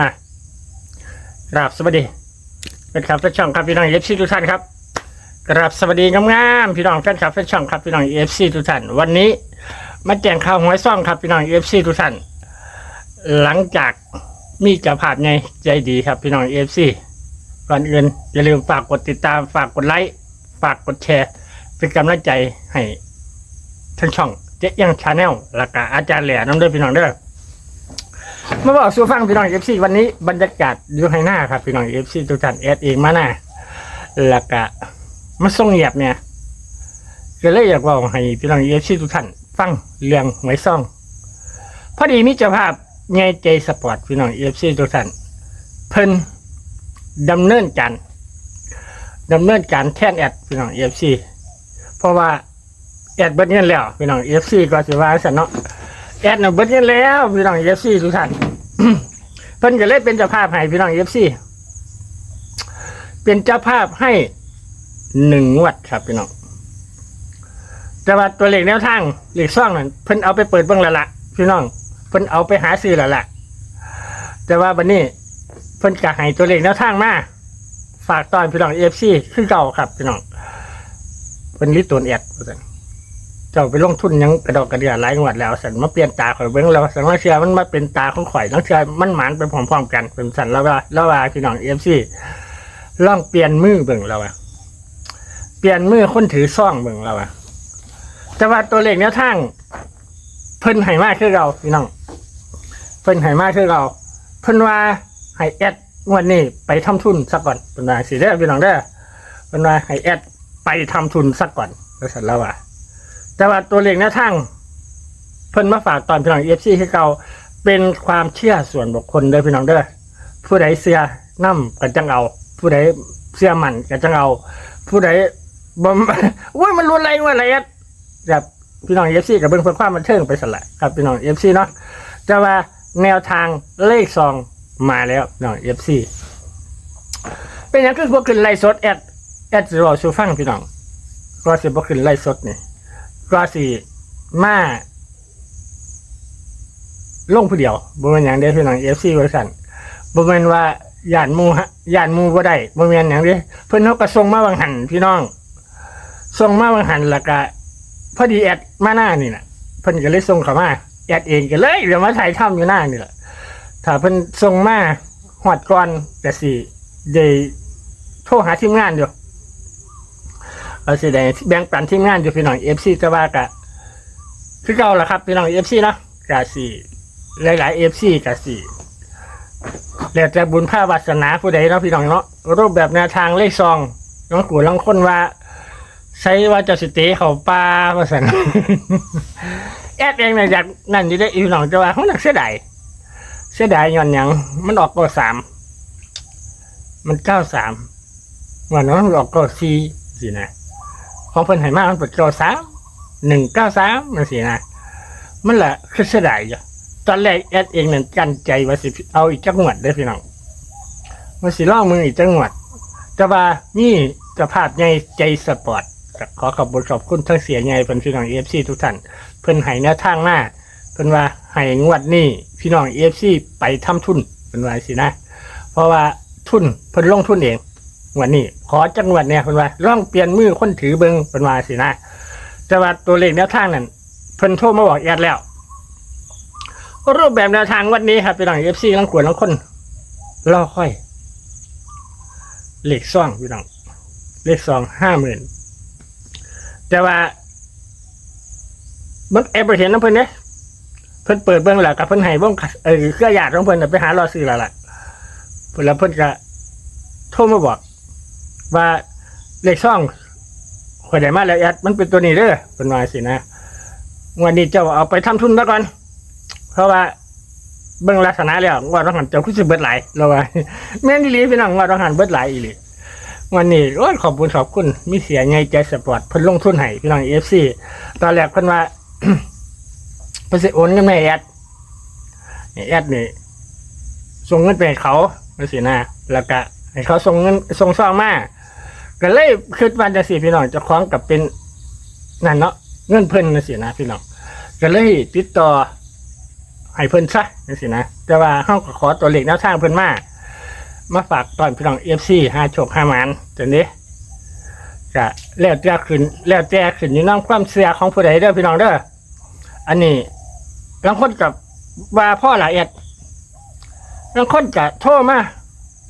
อะกราบสวัสดีเป็นครับแฟนช่องครับพี่น้องเอฟซีทุกท่านครับกราบสวัสดีงามๆพี่น้องแฟนคลับแฟนช่องครับพี่น้องเอฟซีทุกท่านวันนี้มาแจ้งข่าวหวยซ่องครับพี่น้องเอฟซีทุกท่านหลังจากมีเจ้าภาพไงใจดีครับพี่น้องเอฟซีก่อนอื่นอย่าลืมฝากกดติดตามฝากกดไลค์ฝากกดแชร์ เป็นกำลังใจให้ทั้งช่องเจ๊ยังชาแนลและก็อาจารย์แหล่น้ำเด้อพี่น้องเด้อ มาบอกสู่ฟังพี่น้องเอฟซีวันนี้บรรยากาศอยู่ให้หน้าครับพี่น้องเอฟซีทุกท่านแอดเองมาหน้าแล้วก็มาส่งเงียบเนี่ยก็เลยอยากบอกให้พี่น้องเอฟซีทุกท่านฟังเรื่องหวยซ่อง พอดีมิเจ้าภาพไงใจสปอร์ตพี่น้องเอฟซีทุกท่านเพิ่นดำเนินการดำเนินการแทนแอดพี่น้องเอฟซีเพราะว่าแอดเบิดเงินแล้วพี่น้องเอฟซีก็สิว่าสันเนาะแอดน่ะเบิดเงินแล้วพี่น้องเอฟซีทุกท่าน เพิ่นก็เลยเป็นเจ้าภาพให้พี่น้องเอฟซีเป็นเจ้าภาพให้หนึ่งงวดครับพี่น้องแต่ว่าตัวเลขแนวทางเลขซ่องนั่นเพิ่นเอาไปเปิดเบิ่งแล้วล่ะพี่น้องเพิ่นเอาไปหาซื้อแล้วล่ะแต่ว่าวันนี้เพิ่นก็ให้ตัวเลขแนวทางมาฝากตอนพี่น้องเอฟซีคือเก่าครับพี่น้องเพิ่นลิตรตัวแอดว่าซั่น เจ้าไปลงทุนหยังกระดอกกระเดียหลายงวดแล้วสันมาเปลี่ยนตาข่อยเบิ้งแล้วสันว่าเชื่อมันมาเป็นตาของข่อยต้องเชื่อมันหมานไปพร้อมๆกันเป็นสันแล้วว่าแล้วว่าพี่น้องเอฟซีลองเปลี่ยนมือเบิ่งแล้วอะเปลี่ยนมือคนถือซ่องเบิ่งแล้วอะแต่ว่าตัวเลขแนวทางเพิ่นให้มากคือเราพี่น้องเพิ่นให้มากคือเราเพิ่นว่าให้แอดงวันนี้ไปทำทุนสักก่อนเป็นว่าสิเด้อพี่น้องเด้อเพิ่นว่าให้แอดไปทำทุนสักก่อนแล้วสันแล้วว่า แต่ว่าตัวเลขแนวทางเพิ่นมาฝากตอนพี่น้องเอฟซีคือเก่าเป็นความเชื่อส่วนบุคคลเด้อพี่น้องเด้อผู้ใดเสียน้ำกันจังเอา ผู้ใดเสียมันกันจังเอา ผู้ใดบ่มอุ้ยมันรุนแรงว่าอะไรอะแบบพี่น้องเอฟซีกับเบิ่งเพื่อความบันเทิงไปสละครับพี่น้องเอฟซีเนาะแต่ว่าแนวทางเลขซองมาแล้วน้องเอฟซีเป็นอย่างคือพวกขึ้นไล่สดแอดแอดสิรอชูฟังพี่น้องก็สิบ่ขึ้นไล่สดนี่ ก็สิมาลงผู้เดียวบ่แม่นหยังเด้พี่น้อง FC ว่าซั่นบ่แม่นว่าย่านหมู่ฮะย่านหมู่บ่ได้บ่แม่นหยังเด้เพิ่นเฮาก็ส่งมาบางหันพี่น้องส่งมาบางหันแล้วก็พอดีแอดมาหน้านี่น่ะเพิ่นก็เลยส่งเข้ามาแอดเองก็เลยเดี๋ยวมาถ่ายทำอยู่หน้านี่แหละถ้าเพิ่นส่งมาฮอดก่อนก็สิได้โทรหาทีมงานอยู่ เราสิได้แบ่งปันทีมงานอยู่พี่น้องเอฟซีแต่ว่ากะคือเก่าละครับพี่น้องเอฟซีเนาะกะสี่หลายๆเอฟซีกะสี่แล้วแต่บุญภาวาสนาผู้ใดเนาะพี่น้องเนาะรูปแบบแนวทางเลขซองน้องกูลองคนว่า ใช้ว่าจะสิเตเขาป่าว่าสันแอดเองเนี่ยอยากนั่นอยู่ได้อพี่น้องจะว่าเขาหนักเสียดายเสียดายย้อนหยังมันออกก็สามมันเก้าสามวันนั้นมันออกก็สี่สินะ ของเพิ่นให้มามันเป็นเก้าสามหนึ่งเก้าสามมันสินะมันละคือเสียดายอยู่ตอนแรกแอดเองนั่นกันใจว่าสิเอาอีกจังหวัดได้พี่น้องว่าสิล่องมืออีกจังหวัดแต่ว่านี่จะภาพใหญ่ใจสปอร์ตขอขอบคุณขอบคุณทั้งเสียใหญ่เป็นพี่น้องเอฟซีทุกท่านเพิ่นให้แนวทางหน้าเพิ่นว่าให้งวดนี้พี่น้องเอฟซีไปทำทุนเพิ่นว่าสินะ เพราะว่าทุนเพิ่นลงทุนเอง วันนี้ ขอจังหวัดเนี่ยเพิ่นว่าลองเปลี่ยนมือคนถือเบิงเพิ่นว่าสินะแต่ว่าตัวเลขแนวทางนั้นเพิ่นโทรมาบอกแอดแล้ว รูปแบบแนวทางวันนี้ครับพี่น้องเอฟซีลังกวนลังคนรอค่อยเลขซ่องพี่น้องเลขซองห้าหมื่นแต่ว่าเบิ่งแอปเห็นน้ำเพิ่นเนี่ยเพิ่นเปิดเบิ่งแล้วกับเพิ่นให้เบิ่งเออเครือญาติของเพิ่นน่ะไปหารอซื้อแล้วล่ะเพิ่นแล้วเพิ่นก็โทรมาบอก ว่าเลขช่องข่อยได้มาแล้วแอดมันเป็นตัวนี้เด้อเป็นว่าสินะวันนี้เจ้าเอาไปทำทุนแล้วก่อน เพราะว่าเบิ่งลักษณะแล้วว่าต้องหันเจ้าคือสิเบิดหลายเราว่าแม่นอีหลีพี่น้องว่าต้องหันเบิดหลายอีหลีวันนี้โอ้ขอบคุณขอบคุณมีเสียไงใจสปอร์ตเพิ่นลงทุนให้พี่น้องเอฟซีตอนแรกเพิ่นว่าเพิ่นสิโอนเงินให้แอดแอดนี่ส่งเงินไปให้เขาจังซี่นะแล้วก็ให้เขาส่งเงินส่งซองมา ก็เลยคิดว่าจะสิพี่น้องจะคล้องกับเป็นนั่นเนาะเงินเพิ่นนะสินะพี่น้องก็เลยติดต่อให้เพิ่นซะจังซี่นะแต่ว่าเฮาก็ขอตัวเลขแนวทางเพิ่นมามาฝากตอนพี่น้อง FC หาโชคห้าหมานจังนี้ก็แล้วแต่ขึ้นแล้วแต่ขึ้นอยู่นํความเชื่อของผู้ใดเด้อพี่น้องเด้ออันนี้บางคนกับว่าพ่อละเอียดบางคนก็โทรมา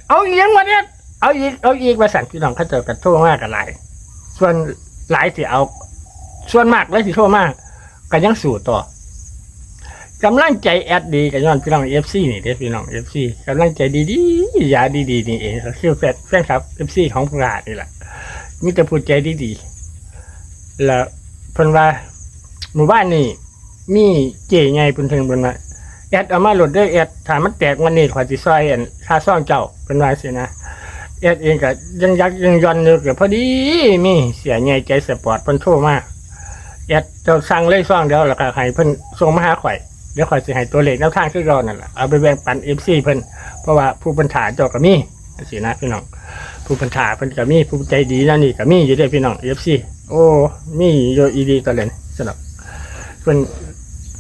เอาเอีกยังมาเนี่ย เอาอีกเอาอีกมาสั่นพี่น้องเขาเจอกันโทรมากกันหลาย ส่วนหลายสิเอา ส่วนมากเลยสิโทรมากก็ยังสู่ต่อกำลังใจแอดดีกับย้อนพี่น้องเอฟซีนี่เด้พี่น้องเอฟซีกำลังใจดีๆอย่าดีๆนี่เองคือแฟนแฟนคลับเอฟซีของพวกเรานี่แหละมีแต่พูดใจดีๆแล้วเพิ่นว่าหมู่บ้านนี่มีเจ๋ไงเพิ่นถึงเพิ่นว่าแอดเอามาโหลดด้อแอดถามันแตกวันนี้ขอยสิซอยอันค่าซ่องเจ้าเพิ่นว่าสินะ แอดเองก็ยังยักยังยอนอยู่กือบพอดีมีเสียใหญ่ใจสปอร์ตเพิ่นโทรมาแอดจ้าสั่งเลยซ่องเดียวแล้วก็ให้เพิ่นส่งมาหาข่อยเดี๋ยวข่อยสิให้ตัวเลขแนวทางคือเรานั่นแหละเอาไปแบ่งปัน FC เพิ่นเพราะว่าผู้บัญชาเจ้าก็มีสินะพี่น้อง ผู้บัญชาเพิ่นก็มีผู้ใจดีนั่นนี่ก็มีอยู่ด้วยพี่น้อง FC โอ้มีอยู่อีดีตะเล่นสำหรับเพิ่น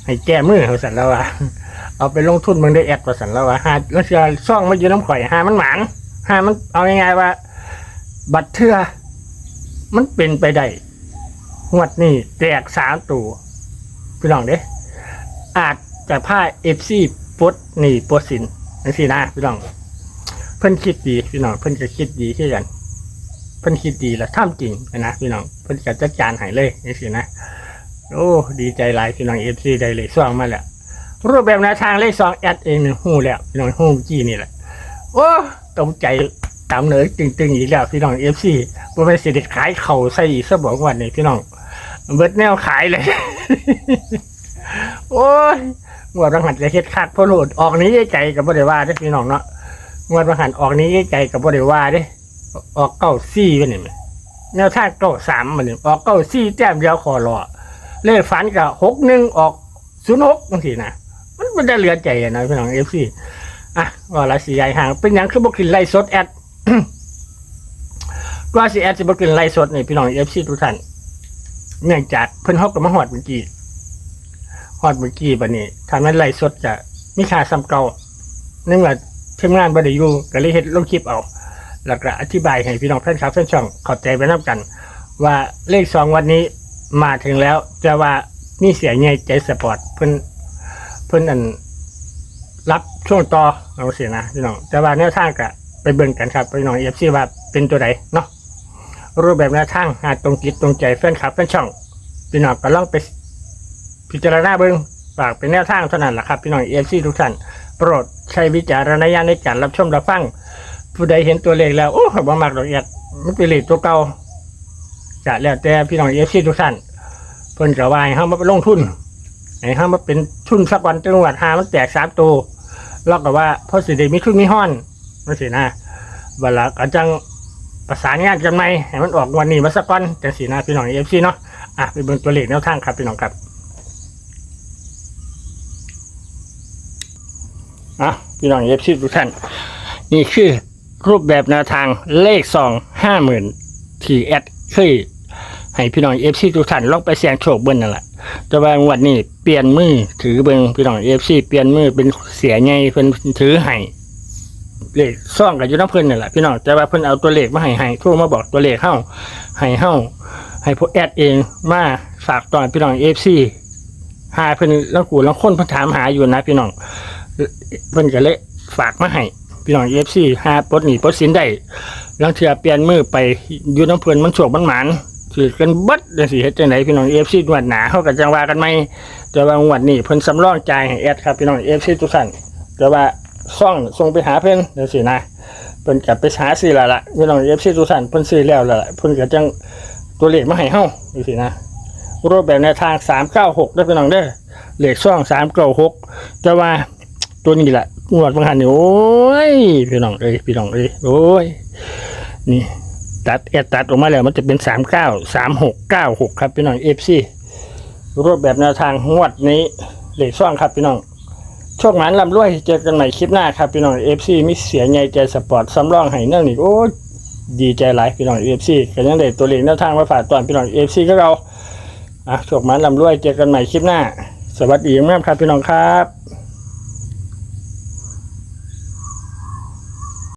ให้แก้มือเขาสั่นแล้วว่าเอาไปลงทุนเมืองได้แอดว่าสั่นแล้วว่าหาแล้วเชื่อซ่องมาอยู่น้ำข่อยหามันหมาน หามันเอาง่ายๆว่า บัตรเทือมันเป็นไปได้งวดนี้แตกสามตัวพี่น้องเด้อาจจะพ่ายเอฟซีปดหนีปดสินนั่นสินะพี่น้อง เพิ่นคิดดีพี่น้องเพิ่นจะคิดดีขึ้นกันเพิ่นคิดดีแล้วทำจริงนะพี่น้องเพิ่นจะจัดการหายเลยนี่สินะโอ้ดีใจหลายพี่น้องเอฟซีได้เลยซ่องมาแล้วรูปแบบแนวทางเลขสองแอดเองหนึ่งหูแล้วพี่น้องหูจี้นี่แหละโอ้ ตกใจตามเลยตึงๆอีกแล้วพี่น้องเอฟซีบ่เป็นสิเด็ดขายเข่าใส่อีกซะบอกวันนี้พี่น้องเบิดแนวขายเลย โอ้ยงวดบางหันจะเฮ็ดคักพราะโหลดออกนี้ใจกับบ่ได้ว่าเด้พี่น้องเนาะงวดบางหันออกนี้ใจกับบ่ได้ว่าเด้ออกเก้าซี่เป็นนี่แหมแนวทางเก้าสามมันนี่ออกเก้าซี่แต้มเดียวคอรอเลขฝันกับหกหนึ่งออกศูนย์หกบางทีนะมันมันได้เหลือใจนะพี่น้องเอฟซี อะว่าละสีใหญ่ห่างเป็นหยังคือบ่กินไล่สดแอดว่าสิแอดสิบ่กินไล่สดนี่พี่น้องเอฟซีทุกท่านเนื่องจากเพิ่นฮอกกับมาฮอดเมื่อกี้ฮอดเมื่อกี้บัดนี้ถ้ามันไล่สดจะมีค่าซ้ำเก่าเนื่องจากทีมงานบ่ได้อยู่ก็เลยเฮ็ดลงคลิปเอาแล้วก็อธิบายให้พี่น้องแฟนคลับแฟนช่องเข้าใจไปนํกัน ว่าเลขสองวันนี้มาถึงแล้วแต่ว่ามีเสียใหญ่ใจสปอร์ตเพิ่นเพิ่นอัน รับช่วงต่อเอาเสียนะพี่น้องแต่ว่าแนวทางกะไปเบิ่งกันครับพี่น้องเอฟซีว่าเป็นตัวใดเนาะรูปแบบแนวทางหาตรงจิตตรงใจแฟนคลับแฟนช่องพี่น้องก็ลองไปพิจารณาเบิ่งฝากเป็นแนวทางเท่านั้นแหละครับพี่น้องเอฟซีทุกท่านโปรดใช้วิจารณญาณในการรับชมรับฟังผู้ใดเห็นตัวเลขแล้วโอ้บ่มักดอกเอียดมันเป็นเลขตัวเก่าจะแล้วแต่พี่น้องเอฟซีทุกท่านเพิ่นก็ว่าให้ามาลงทุนไอ้ห้ามาเป็นทุนสักวันจังหวัดหามันแตกสามตัว แล้วก็ว่าพ่อสิได้มีทุนมีห้อนนั่นสินะเวลาก็จังประสานงานกันไหมให้มันออกวันนี้มาสักวันจังสีนะพี่น้องเอฟซีเนาะอะไปเบิ่งตัวเลขแนวทางครับพี่น้องครับอะพี่น้องเอฟซีทุกท่านนี่คือรูปแบบแนวทางเลขสองห้าหมื่นที่แอดเคยให้พี่น้องเอฟซีทุกท่านลองไปเสี่ยงโชคเบิ้ลนั่นแหละแต่ว่างวดนี้ เปลี่ยนมือถือเบิงพี่น้องเอฟซีเปลี่ยนมือเป็นเสียไงเพิ่นถือให้เลขซ่องกับยูน้ำเพิ่นนี่แหละพี่น้องแต่ว่าเพิ่นเอาตัวเลขมาให้ให้โทรมาบอกตัวเลขเฮาให้เฮาให้พวกแอดเองมาฝากตอนพี่น้องเอฟซีหาเพิ่นลังกูลังคนเพิ่นถามหาอยู่นะพี่น้องเพิ่นก็เลยฝากมาให้พี่น้องเอฟซีหาปดหนีปดสินได้ลังเทื่อเปลี่ยนมือไปยูน้ำเพิ่นมันโศกมันหมาน ถือกันบัดจังสิเฮ็ดจังไดพี่น้องเอฟซีงวดหนาเฮาก็จังว่ากันไหมแต่ว่างวดนี้เพิ่นสำรองจ่ายให้แอดครับพี่น้อง FC ทุกท่านแต่ว่าซ่องส่งไปหาเพิ่นจังซี่นะเพิ่นก็ไปหาซื้อแล้วล่ะพี่น้อง FC ทุกท่านเพิ่นซื้อแล้วล้วล่ะเพิ่นก็จังตัวเลขมาให้เฮาจังซี่นะรูปแบบแนวทาง396เด้อพี่น้องเด้อเลขซ่อง396แต่ว่าตัวนี้แหละงวดบางหันนี่โอ้ยพี่น้องเอ้ยพี่น้องเอ้ยโอ้ยนี่ ตัดแอดตัดออกมาแล้วมันจะเป็นสามเก้าสามหกเก้าหกครับพี่น้องเอฟซีรูปแบบแนวทางงวดนี้เหล็กซ่องครับพี่น้องโชคหมานลำรวยเจอกันใหม่คลิปหน้าครับพี่น้องเอฟซีมิเสียใหญ่ใจสปอร์ตสำรองให้เนื่องนี่โอ้ดีใจหลายพี่น้องเอฟซีก็ยังได้ตัวเลขแนวทางมาฝากตอนพี่น้องเอฟซีก็เราอะโชคหมานลำรวยเจอกันใหม่คลิปหน้า สวัสดีมากครับพี่น้องครับ